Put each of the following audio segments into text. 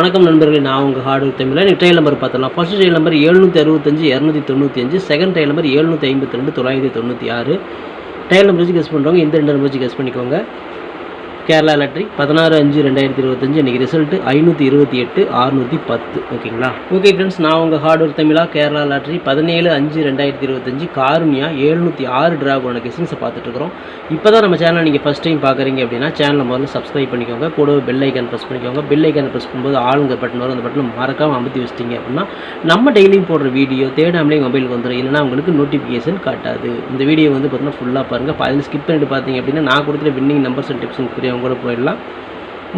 வணக்கம் நண்பர்களே நான் உங்கள் ஹார்டு தமிழில் எனக்கு ட்ரெயில் நம்பர் பார்த்துலாம் ஃபஸ்ட் ட்ரெயில் நம்பர் எழுநூற்றி அறுபத்தஞ்சு இரநூத்தி தொண்ணூற்றி அஞ்சு. செகண்ட் ட்ரெயில் நம்பர் எழுநூற்றி ஐம்பத்தி ரெண்டு தொள்ளாயிரத்தி தொண்ணூற்றி ஆறு. ட்ரெயில் நம்பர் வச்சு கெஸ் பண்ணுறவங்க இந்த ரெண்டு நம்பர் வச்சு கெஸ் பண்ணிக்கோங்க. கேரளா லாட்ரி பதினாறு அஞ்சு ரெண்டாயிரத்தி இருபத்தஞ்சு இன்றைக்கி ரிசல்ட் ஐநூற்றி இருபத்தி எட்டு அறுநூற்றி பத்து. ஓகேங்களா ஓகே ஃப்ரெண்ட்ஸ் நான் உங்கள் ஹார்ட்வேர் தமிழா கேரளா லாட்ரி பதினேழு அஞ்சு ரெண்டாயிரத்தி இருபத்தஞ்சு காருண்யா எழுநூற்றி ஆறு டிராகோன கெஸிங்ஸை பார்த்துட்ருக்குறோம் இப்போ தான் நம்ம சேனல் நீங்கள் ஃபஸ்ட் டைம் பார்க்குறீங்க அப்படின்னா சேனலை முதல்ல சப்ஸ்கிரைப் பண்ணிக்கோங்க. கூடவே பெல் ஐக்கான் ப்ரெஸ் பண்ணிக்கோங்க. பெல் ஐக்கான் ப்ரெஸ் பண்ணும்போது ஆளுங்க பட்டன் வரும். அந்த பட்டன் மறக்காமல் அமுத்தி வச்சிட்டிங்க அப்படின்னா நம்ம டெய்லியும் போடுற வீடியோ தேடாமலே மொபைலுக்கு வந்துடும் இல்லைனா உங்களுக்கு நோட்டிஃபிகேஷன் காட்டாது. இந்த வீடியோ வந்து பார்த்தீங்கன்னா ஃபுல்லாக பாருங்கள் அதில் ஸ்கிப் பண்ணிட்டு பார்த்தீங்க அப்படின்னா நான் கொடுக்குற வின்னிங் நம்பர்ஸ் அண்ட் டிப்ஸ் புரியவங்க கூட போயிடலாம்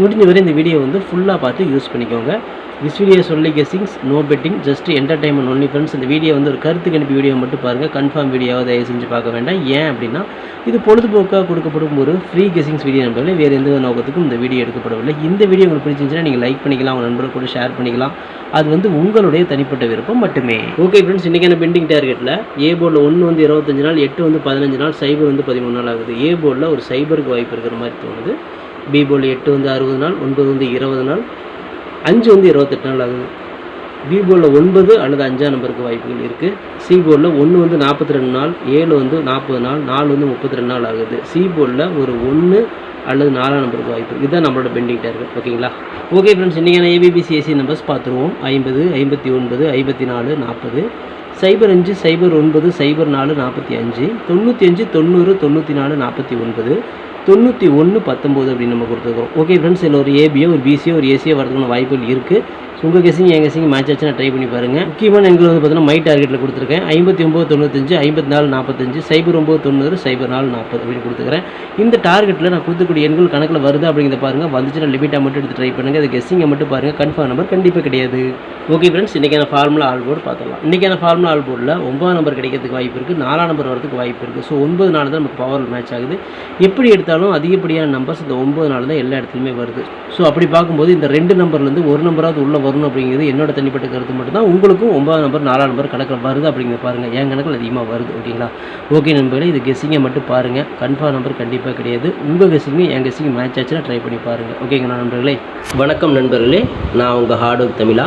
முடிஞ்ச வரை இந்த வீடியோ வந்து ஃபுல்லாக பார்த்து யூஸ் பண்ணிக்கோங்க. திஸ் வீடியோ சொல்லி guessings no betting just entertainment only friends இந்த வீடியோ வந்து ஒரு கருத்து கணிப்பு வீடியோ மட்டும் பாருங்கள் கன்ஃபார்ம் வீடியோவை தயவு செஞ்சு பார்க்க வேண்டாம். ஏன் அப்படின்னா இது பொழுதுபோக்காக கொடுக்கப்படும் ஒரு ஃப்ரீ கெஸிங்ஸ் வீடியோ நம்பவில்லை வேறு எந்த நோக்கத்துக்கும் இந்த வீடியோ எடுக்கப்படவில்லை. இந்த வீடியோ உங்களுக்கு பிடிச்சிருந்துச்சுன்னா நீங்கள் லைக் பண்ணிக்கலாம் உங்கள் நண்பர்கள் கூட ஷேர் பண்ணிக்கலாம். அது வந்து உங்களுடைய தனிப்பட்ட விருப்பம் மட்டுமே. ஓகே ஃப்ரெண்ட்ஸ் இன்றைக்கான பெண்டிங் டார்கெட்டில் ஏ போர்டில் ஒன்று வந்து இருபத்தஞ்சு நாள் எட்டு வந்து பதினஞ்சு நாள் சைபர் வந்து பதிமூணு நாள் ஆகுது. ஏ போர்டில் ஒரு சைபருக்கு வாய்ப்பு இருக்கிற மாதிரி தோணுது. பி போர்டில் எட்டு வந்து அறுபது நாள் ஒன்பது வந்து இருபது நாள். அஞ்சு வந்து இருபத்தெட்டு நாள் ஆகுது. பி போர்டில் ஒன்பது அல்லது அஞ்சாம் நம்பருக்கு வாய்ப்புகள் இருக்குது சி போர்டில் ஒன்று வந்து நாற்பத்தி ரெண்டு நாள் ஏழு வந்து நாற்பது நாள் நாலு வந்து முப்பத்தி ரெண்டு நாள் ஆகுது. சி போர்டில் ஒரு ஒன்று அல்லது நாலாம் நம்பருக்கு வாய்ப்பு. இதுதான் நம்மளோட பெண்டிங் டார்கெட் ஓகேங்களா? ஓகே ஃப்ரெண்ட்ஸ் இன்றைக்கான ஏபிபிசி ஏசி நம்பர்ஸ் பார்த்துருவோம். ஐம்பது ஐம்பத்தி ஒன்பது ஐம்பத்தி நாலு நாற்பது. சைபர் அஞ்சு சைபர் ஒன்பது சைபர் நாலு நாற்பத்தி அஞ்சு. தொண்ணூற்றி அஞ்சு தொண்ணூறு தொண்ணூற்றி நாலு நாற்பத்தி ஒன்பது. தொண்ணூற்றி ஒன்று பத்தொம்போது அப்படின்னு நம்ம கொடுத்துருக்கோம். ஓகே ஃப்ரெண்ட்ஸ் இதில் ஒரு ஏபியோ ஒரு பிசியோ ஒரு ஏசியோ வரதுக்கான வாய்ப்புகள் இருக்குது உங்கள் கெஸிங் என் கெஸிங் மேட்ச் ஆச்சுன்னா ட்ரை பண்ணி பாருங்கள் முக்கியமான எண்கள் வந்து பார்த்தீங்கன்னா மை டார்கெட்டில் கொடுத்துருக்கேன். ஐம்பத்தி ஒம்பது தொண்ணூத்தஞ்சு ஐம்பத்தி நாலு நாற்பத்தஞ்சு சைபர் ஒம்பது தொண்ணூறு சைபர் நாலு நாற்பது அப்படின்னு கொடுத்துக்கிறேன். இந்த டார்கெட்டில் நான் கொடுத்துக்கூடிய எண்கள் கணக்கில் வருது அப்படிங்கிறத பாருங்கள் வந்துச்சுன்னா லிமிட்டாக மட்டும் எடுத்து ட்ரை பண்ணுங்கள் அது கெஸ்ஸிங்கை மட்டும் பாருங்கள் கன்ஃபார்ம் நம்பர் கண்டிப்பாக கிடையாது. ஓகே ஃப்ரெண்ட்ஸ் இன்றைக்கான ஃபார்முலா ஆல் போர்டு பார்த்துக்கலாம் இன்றைக்கான ஃபார்முலா ஆல் போர்டில் ஒன்பதாம் நம்பர் கிடைக்கிறதுக்கு வாய்ப்பு இருக்குது நாலாம் நம்பர் வரதுக்கு வாய்ப்பு இருக்குது ஸோ ஒன்பது நாள் தான் நமக்கு பவர் மேட்ச் ஆகுது. எப்படி எடுத்தாலும் அதிகப்படியான நம்பர்ஸ் இந்த ஒன்பது நாள் தான் எல்லா இடத்துலையுமே வருது. ஸோ அப்படி பார்க்கும்போது இந்த ரெண்டு நம்பர்லேருந்து ஒரு நம்பராவது உள்ளே வரணும் அப்படிங்கிறது என்னோட தனிப்பட்ட கருத்து மட்டும்தான். உங்களுக்கும் ஒன்பதாம் நம்பர் நாலாம் நம்பர் கணக்கில் வருது அப்படிங்கிற பாருங்கள் என் கணக்கில் அதிகமாக வருது ஓகேங்களா ஓகே நண்பர்களே இது கெஸ்ஸிங்கை மட்டும் பாருங்கள் கன்ஃபார்ம் நம்பர் கண்டிப்பாக கிடையாது. உங்கள் கெஸ்ஸிங்கு என் கெஸ்ஸிங் மேட்ச் ஆச்சுன்னா ட்ரை பண்ணி பாருங்கள் ஓகேங்களா நண்பர்களே? வணக்கம் நண்பர்களே. நான் உங்கள் ஹார்ட் ஒர்க் தமிழா.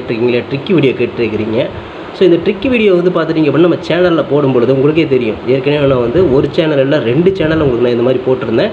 கேட்டிருக்கீங்களே ட்ரிக்கி வீடியோ கேட்டிருக்கிறீங்க. ஸோ இந்த ட்ரிக்கி வீடியோ வந்து பார்த்துட்டிங்க அப்படின்னா நம்ம சேனலில் போடும்பொழுது உங்களுக்கே தெரியும். ஏற்கனவே நான் வந்து ஒரு சேனல் இல்லை ரெண்டு சேனல் உங்களுக்கு நான் இந்த மாதிரி போட்டிருந்தேன்.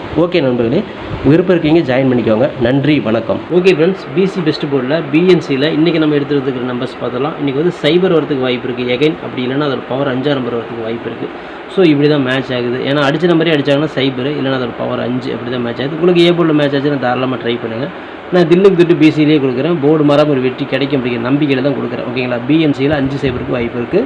ஓகே நண்பர்களே விருப்பம் இருக்கீங்க ஜாயின் பண்ணிக்கோங்க. நன்றி வணக்கம். ஓகே ஃப்ரெண்ட்ஸ் பிசி பெஸ்ட் போர்டில் பிஎன்சியில் இன்றைக்கி நம்ம எடுத்துக்கிறதுக்கு நம்பர்ஸ் பார்த்தலாம் இன்றைக்கி வந்து சைபர் வரதுக்கு வாய்ப்பு இருக்குது எகைன் அப்படி இல்லைன்னா அதோட பவர் அஞ்சாம் நம்பர் வரதுக்கு வாய்ப்பு இருக்குது ஸோ இப்படி தான் மேட்ச் ஆகுது. ஏன்னா அடிச்ச நம்பரே அடித்தாங்கன்னா சைபர் இல்லைன்னா அதோட பவர் அஞ்சு அப்படி தான் மேட்ச் ஆகுது. உங்களுக்கு ஏ போர்டில் மேட்ச் ஆச்சுன்னா தாராளமாக ட்ரை பண்ணுங்கள் நான் தில்லுக்கு திட்டு பிசிலேயே கொடுக்குறேன். போர்டு மரம் ஒரு வெற்றி கிடைக்கும் அப்படிங்கிற நம்பிக்கையில் தான் கொடுக்குறேன். ஓகேங்களா பிஎன்சியில் அஞ்சு சைபருக்கு வாய்ப்பு இருக்குது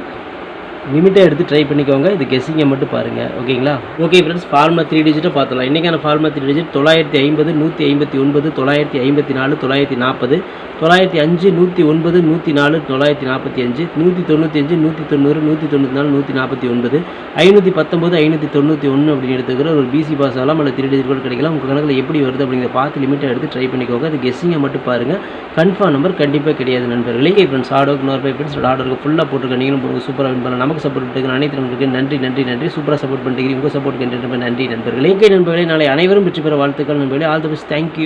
லிமிட்டாக எடுத்து ட்ரை பண்ணிக்கோங்க. இது கெஸ்ஸிங்கை மட்டும் பாருங்கள் ஓகேங்களா ஓகே ஃப்ரெண்ட்ஸ் ஃபார்மா த்ரீ டிஜிட்டை பார்த்தலாம் இன்றைக்கான ஃபார்மா த்ரீ டிஜிட் தொள்ளாயிரத்தி ஐம்பது நூற்றி ஐம்பத்தி ஒன்பது தொள்ளாயிரத்தி ஐம்பத்தி நாலு தொள்ளாயிரத்தி நாற்பது தொள்ளாயிரத்தி அஞ்சு நூற்றி ஒன்பது நூற்றி நாலு தொள்ளாயிரத்தி நாற்பத்தி அஞ்சு நூற்றி தொண்ணூற்றி அஞ்சு நூற்றி தொண்ணூறு நூற்றி தொண்ணூற்றி நாலு நூற்றி நாற்பத்தி ஒன்பது ஐநூற்றி பத்தொம்பது ஐநூற்றி தொண்ணூற்றி ஒன்று அப்படின்னு எடுத்துக்கிற ஒரு பிசி பாஸ் ஆகலாம். அல்ல த்ரீ டிஜிட் கூட கிடைக்கலாம். உங்கள் கணக்கில் எப்படி வருது அப்படிங்கிறத பார்த்து லிமிட்டாக எடுத்து ட்ரை பண்ணிக்கோங்க. அது கெஸ்ஸிங்கை மட்டும் பாருங்கள் கன்ஃபார்ம் நம்பர் கண்டிப்பாக கிடையாது நண்பர்களே. ஃப்ரெண்ட்ஸ் ஆர்டருக்கு நோர் ஃபைவ் ஃப்ரெண்ட்ஸ் ஆர்டருக்கு ஃபுல்லாக போட்டுருக்க. நீங்களும் போடுங்க. சூப்பராக வின் பண்ணலாம். நமக்கு சப்போர்ட் பண்ணுறதுக்கு அனைத்து நண்பர்களுக்கு நன்றி நன்றி நன்றி. சூப்பராக சப்போர்ட் பண்ணிட்டு உங்கள் சப்போர்ட் நன்றி நன்றி நண்பர்களே ஓகே நண்பர்களே. நாளை அனைவரும் வெற்றி பெற வாழ்த்துக்கள் நண்பர்களே. All the best thank you